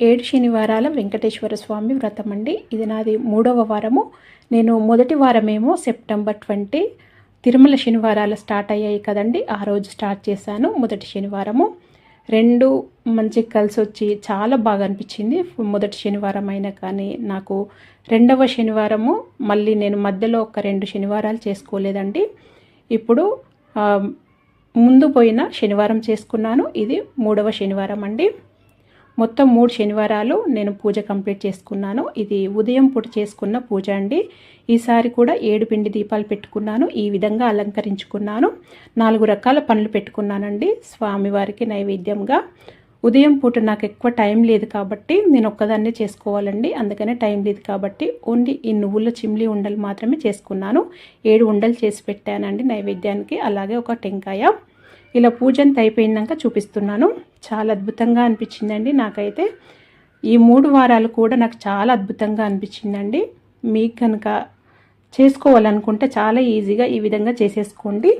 ఏడు శనివారాల వెంకటేశ్వర స్వామి వ్రతం అండి. ఇది నాది మూడవ వారము. నేను మొదటి వారమేమో సెప్టెంబర్ ట్వంటీ తిరుమల శనివారాలు స్టార్ట్ అయ్యాయి కదండి. ఆ రోజు స్టార్ట్ చేశాను మొదటి శనివారము. రెండు మంచి కలిసి వచ్చి చాలా బాగా అనిపించింది. మొదటి శనివారం అయినా కానీ నాకు రెండవ శనివారము. మళ్ళీ నేను మధ్యలో ఒక రెండు శనివారాలు చేసుకోలేదండి. ఇప్పుడు ముందు పోయిన శనివారం చేసుకున్నాను. ఇది మూడవ శనివారం అండి. మొత్తం మూడు శనివారాలు నేను పూజ కంప్లీట్ చేసుకున్నాను. ఇది ఉదయం పూట చేసుకున్న పూజ అండి. ఈసారి కూడా ఏడు పిండి దీపాలు పెట్టుకున్నాను. ఈ విధంగా అలంకరించుకున్నాను. నాలుగు రకాల పనులు పెట్టుకున్నానండి స్వామివారికి నైవేద్యంగా. ఉదయం పూట నాకు ఎక్కువ టైం లేదు కాబట్టి నేను ఒక్కదాన్నే చేసుకోవాలండి. అందుకనే టైం లేదు కాబట్టి ఓన్లీ ఈ నువ్వుల చిమ్లీ ఉండలు మాత్రమే చేసుకున్నాను. ఏడు ఉండలు చేసి పెట్టానండి నైవేద్యానికి. అలాగే ఒక టెంకాయ. ఇలా పూజ అంత అయిపోయినాక చూపిస్తున్నాను. చాలా అద్భుతంగా అనిపించిందండి నాకైతే. ఈ మూడు వారాలు కూడా నాకు చాలా అద్భుతంగా అనిపించిందండి. మీకు కనుక చేసుకోవాలనుకుంటే చాలా ఈజీగా ఈ విధంగా చేసేసుకోండి.